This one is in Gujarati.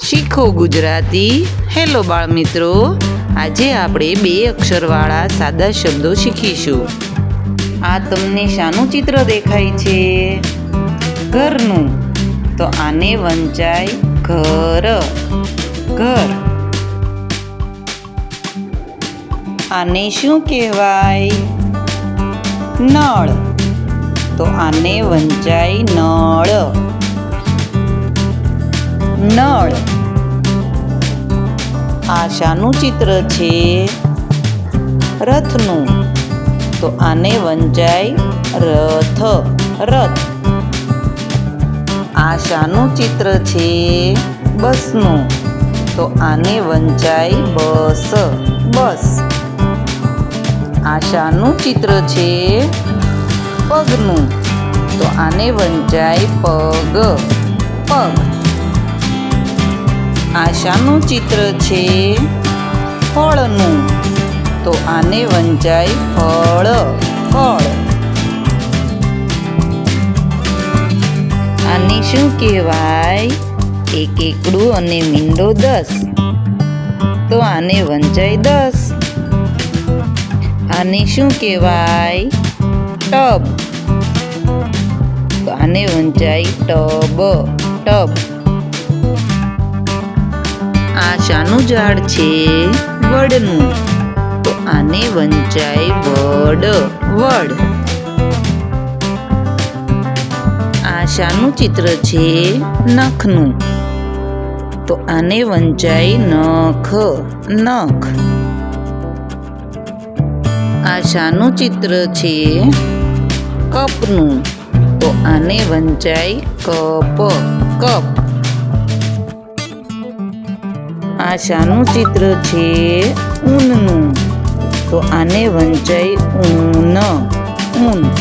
શીખો ગુજરાતી. હેલો બાળ મિત્રો આજે આપણે બે અક્ષરવાળા સાદા શબ્દો શીખીશું. આ તમને શાનું ચિત્ર દેખાય છે? ઘરનું. તો આને વંચાય ઘર. ઘર. આને શું કહેવાય? નળ. તો આને વંચાય નળ. નળ. આ શાનું ચિત્ર છે રથનું. તો આને વંચાય રથ. રથ. આ શાનું ચિત્ર છે બસનું. તો આને વંચાય બસ. બસ. આ શાનું ચિત્ર છે પગનું. તો આને વંચાય પગ. પગ. આ શાનું ચિત્ર છે ફળનું. તો આને વંચાય ફળ. ફળ. આને શું કહેવાય? એક એકડું અને મીંડો દસ. તો આને વંચાય દસ. આને શું કહેવાય? ટબ. આને વંચાય ટબ. ટબ. આ શાનું ઝાડ છે વડનું. તો આને વંચાય વડ. વડ. આ શાનું ચિત્ર છે નખનું. તો આને વંચાય નખ. નખ. આ શાનું ચિત્ર છે કપનું. તો આને વંચાય કપ. કપ. આ શાનું ચિત્ર છે ઊનનું. તો આને વંચાય ઊન. ઊન.